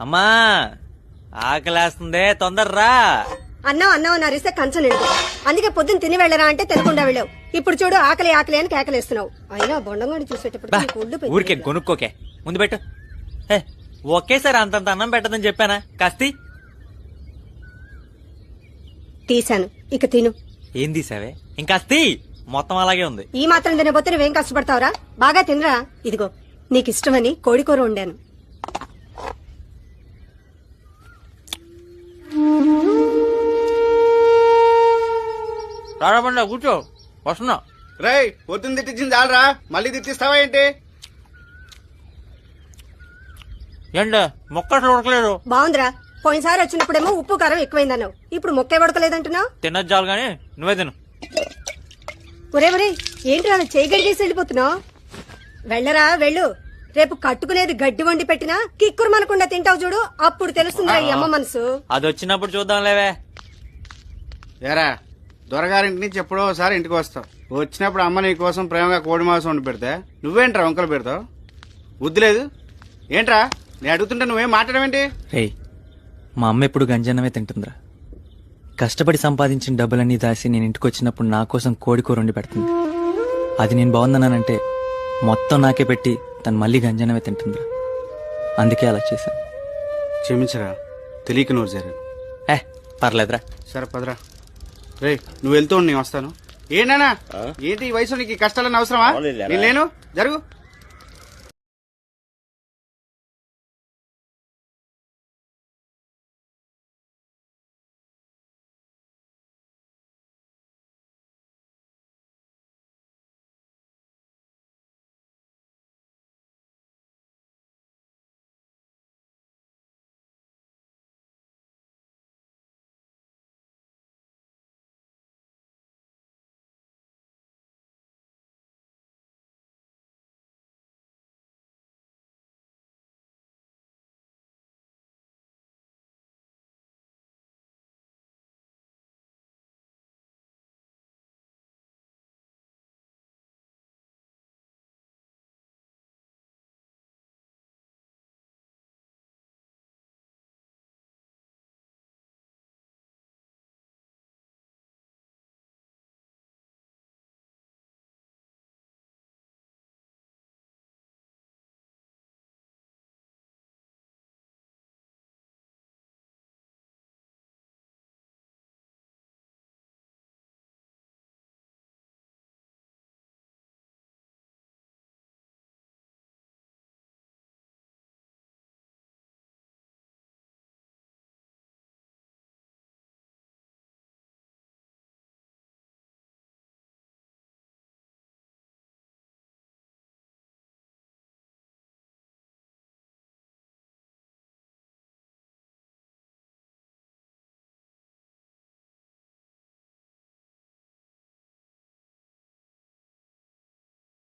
అమ్మా ఆకలేస్తుంది తొందర్రా. అన్నం అన్నం అని అరిస్తే కంచం నిండు అందుకే పొద్దున్న తిని వెళ్ళరా అంటే తినకుండా వెళ్ళావు. ఇప్పుడు చూడు ఆకలి ఆకలి అని కేకలేస్తున్నావు. అయినా బొండంగాని చూసేటప్పుడు. ఊరికే కొనుక్కోకే ముందు పెట్టు. ఒకేసారి అంతంత అన్నం పెట్టదని చెప్పానా? కాస్తి. తీశాను. ఇక తిను. ఏం తీసావే? ఇంకాస్తి మొత్తం అలాగే ఉంది. ఈ మాత్రం తినబోతే నువ్వేం కష్టపడతావురా? బాగా తినరా? ఇదిగో నీకు ఇష్టమని కోడికూర వండాను. రాడబండ కూర్చో. వస్తున్నా. రేయ్ పొద్దున్న తిట్టించింది చాలరా. మళ్ళీ తిట్టిస్తావా ఏంటి? ఏంట మొక్క అసలు ఉడకలేదు. బాగుందిరా. పోయినసారి వచ్చినప్పుడేమో ఉప్పు కారం ఎక్కువైందన్నావు. ఇప్పుడు మొక్కే పడకలేదంటున్నావు తినొచ్చు చాలు కానీ నువ్వే తిను. ఒరే ఒరే ఏంటి అలా చేయి గడిగేసి వెళ్ళిపోతున్నావు? వెళ్ళరా వెళ్ళు. రేపు కట్టుకునేది గడ్డి వండి పెట్టినా కిక్కురు మనకుండా తింటావు చూడు. అప్పుడు తెలుస్తుందిరా ఈ అమ్మ మనసు. అది వచ్చినప్పుడు చూద్దాం లేవే ఏరా దొరగారింటి నుంచి ఎప్పుడో ఒకసారి ఇంటికి వస్తావు. వచ్చినప్పుడు అమ్మ నీ కోసం ప్రేమగా కోడి మాంసం వండి పెడితే నువ్వేంట్రా వంకలు పెడతావు? బుద్ధి లేదు? ఏంట్రా? నేను అడుగుతుంటే నువ్వేం మాట్లాడమేంటి రేయ్ మా అమ్మ ఎప్పుడు గంజన్నమే తింటుందిరా. కష్టపడి సంపాదించిన డబ్బులన్నీ దాసి నేను ఇంటికి వచ్చినప్పుడు నా కోసం కోడి కూర వండి పెడుతుంది. అది నేను బాగుందన్నానంటే మొత్తం నాకే పెట్టి తను మళ్ళీ గంజన్నమే తింటుందిరా. అందుకే అలా చేశాను క్షమించరా తెలియక నువ్వు జరిగాను ఏ పర్లేదురా. సరే పదరా. రే నువ్వు వెళ్తూ ఉండు, నేను వస్తాను. ఏంటన్నా ఏంటి ఈ వయసు నీకు ఈ కష్టాలన్నీ అవసరమా? నేను లేను? జరుగు.